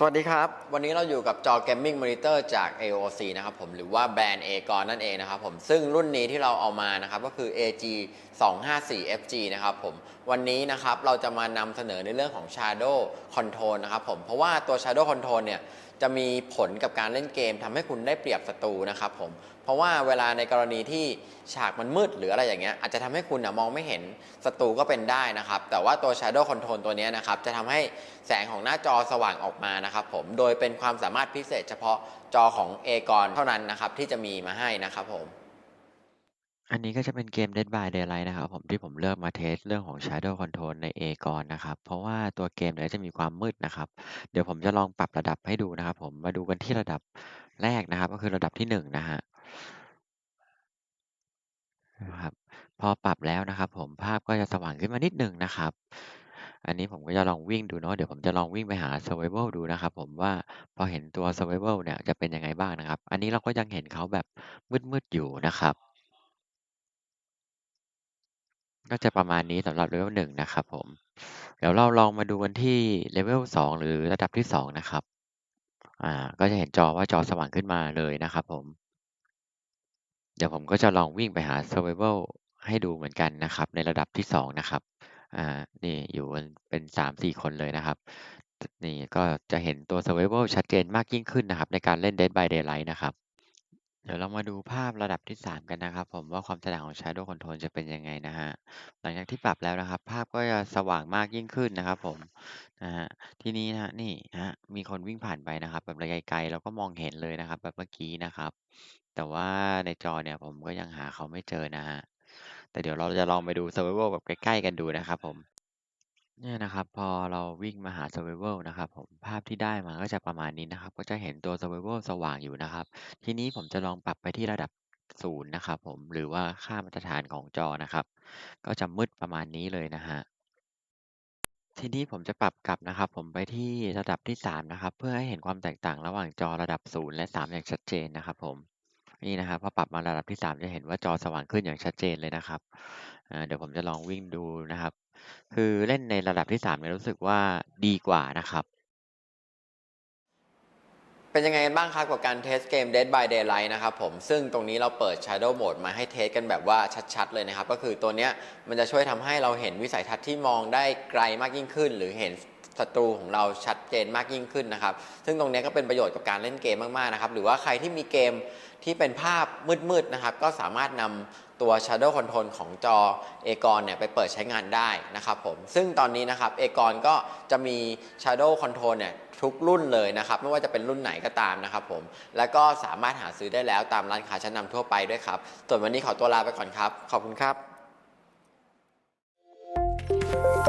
สวัสดีครับ วันนี้เราอยู่กับจอ Gaming Monitor จาก AOC นะครับผมหรือว่าแบรนด์ a g o n นั่นเองนะครับผมซึ่งรุ่นนี้ที่เราเอามานะครับก็คือ AG 254 FG นะครับผมวันนี้นะครับเราจะมานำเสนอในเรื่องของ Shadow Control นะครับผมเพราะว่าตัว Shadow Control เนี่ยจะมีผลกับการเล่นเกมทำให้คุณได้เปรียบศัตรูนะครับผมเพราะว่าเวลาในกรณีที่ฉากมันมืดหรืออะไรอย่างเงี้ยอาจจะทำให้คุณนะมองไม่เห็นศัตรูก็เป็นได้นะครับแต่ว่าตัว Shadow Control ตัวนี้นะครับจะทำให้แสงของหน้าจอสว่างออกมานะครับผมโดยเป็นความสามารถพิเศษเฉพาะจอของ a g o n เท่านั้นนะครับที่จะมีมาให้นะครับผม อันนี้ก็จะเป็นเกม Dead by Daylight นะครับผมที่ผมเลือกมาเทสเรื่องของ Shadow Control ใน Aegon นะครับ เพราะว่าตัวเกมเนี่ยจะมีความมืดนะครับ เดี๋ยวผมจะลองปรับระดับให้ดูนะครับ ผมมาดูกันที่ระดับแรกนะครับ ก็คือระดับที่1นะฮะนะครับพอปรับแล้วนะครับ ผมภาพก็จะสว่างขึ้นมานิดหนึ่งนะครับ อันนี้ผมก็จะลองวิ่งดูเนาะเดี๋ยวผมจะลองวิ่งไปหา Survival ดูนะครับผมว่าพอเห็นตัว Survival เนี่ยจะเป็นยังไงบ้างนะครับ อันนี้เราก็ยังเห็นเขาแบบมืดๆอยู่นะครับ ก็จะประมาณนี้สำหรับ level 1นะครับผมเดี๋ยวเราลองมาดูกันที่ level 2หรือระดับที่2นะครับอ่าก็จะเห็นจอว่าจอสว่างขึ้นมาเลยนะครับผม เดี๋ยวผมก็จะลองวิ่งไปหา survival ให้ดูเหมือนกันนะครับ ในระดับที่2นะครับ อ่านี่อยู่กันเป็น3-4คนเลยนะครับ นี่ก็จะเห็นตัว survival ชัดเจนมากยิ่งขึ้นนะครับ ในการเล่น Dead by Daylight นะครับ เดี๋ยวเรามาดูภาพระดับที่ 3 กันนะครับ ผมว่าความแสดงของ Shadow Control จะเป็นยังไงนะฮะหลังจากที่ปรับแล้วนะครับ ภาพก็จะสว่างมากยิ่งขึ้นนะครับ ผมนะฮะทีนี้นะนี่ฮะมีคนวิ่งผ่านไปนะครับ แบบระยะไกลเราก็มองเห็นเลยนะครับ แบบเมื่อกี้นะครับ แต่ว่าในจอเนี่ยผมก็ยังหาเขาไม่เจอนะฮะ แต่เดี๋ยวเราจะลองไปดู Survival แบบใกล้ๆกันดูนะครับผมเนี่ยนะครับพอเราวิ่งมาหา Survival นะครับผมภาพที่ได้มาก็จะประมาณนี้นะครับ ก็จะเห็นตัว Survival สว่างอยู่นะครับ ทีนี้ผมจะลองปรับไปที่ระดับศูนย์นะครับผมหรือว่าค่ามาตรฐานของจอนะครับ ก็จะมืดประมาณนี้เลยนะฮะทีนี้ผมจะปรับกลับนะครับ ผมไปที่ระดับที่3นะครับเพื่อให้เห็นความแตกต่างระหว่างจอระดับ 0 และ 3 อย่างชัดเจนนะครับผม นี่นะครับพอปรับมาระดับที่ 3 จะเห็นว่าจอสว่างขึ้นอย่างชัดเจนเลยนะครับเดี๋ยวผมจะลองวิ่งดูนะครับ คือเล่นในระดับที่3เนี่ยรู้สึกว่าดีกว่านะครับ เป็นยังไงกันบ้างครับกับการเทสเกม Dead by Daylight นะครับผมซึ่งตรงนี้เราเปิด Shadow Mode มาให้เทสกันแบบว่าชัดๆ เลยนะครับ ก็คือตัวเนี้ยมันจะช่วยทำให้เราเห็นวิสัยทัศน์ที่มองได้ไกลมากยิ่งขึ้น หรือเห็น ศัตรูของเราชัดเจนมากยิ่งขึ้นนะครับ ซึ่งตรงนี้ก็เป็นประโยชน์กับการเล่นเกมมากๆนะครับ หรือว่าใครที่มีเกมที่เป็นภาพมืดๆนะครับ ก็สามารถนำตัว Shadow Control ของจอเอกอนเนี่ยไปเปิดใช้งานได้นะครับผม ซึ่งตอนนี้นะครับเอกอนก็จะมี Shadow Control เนี่ยทุกรุ่นเลยนะครับ ไม่ว่าจะเป็นรุ่นไหนก็ตามนะครับผม แล้วก็สามารถหาซื้อได้แล้วตามร้านค้าชั้นนำทั่วไปด้วยครับ ส่วนวันนี้ขอตัวลาไปก่อนครับ ขอบคุณครับ